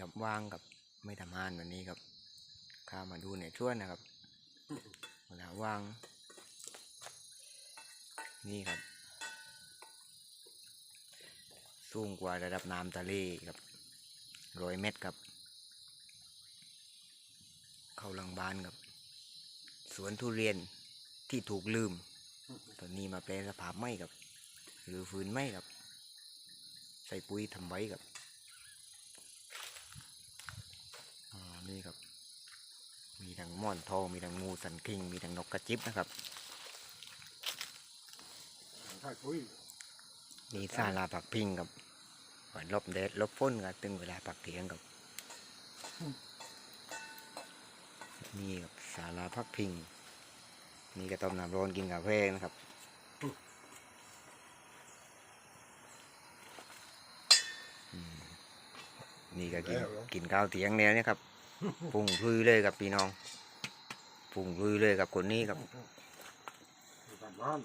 ครับว่างกับไม่ทำงานวันนี้ครับข้ามาดูในช่วนนะครับเวลาว่าง นี่ครับ สูงกว่าระดับน้ำทะเลครับร้อยเมตรครับ เข้าหลังบ้านครับ สวนทุเรียนที่ถูกลืม ตอนนี้มาแปลสภาพไม่ครับ หรือฟื้นไม่ครับ ใส่ปุ๋ยทำไว้ครับอ่านี่ครับ มี ทั้งม่อนทองมีทั้งงูสันคิง มีทั้งนกกระจิบนะครับใช่ปุ้ยมีซาลาผักพิงครับไว้หลบแดดหลบฝนครับตึงเวลาผักเถียงครับนี่ครับซาลาผักพิงนี่ก็ต้มน้ำร้อนกินกาแฟนะครับอืมนี่ก็กินกินข้าวเถียงเนี่ยนะครับ ปุ่งพลุยเลยครับพี่น้อง ปุ่งพลุยเลยกับคนนี้ครับ บ้าน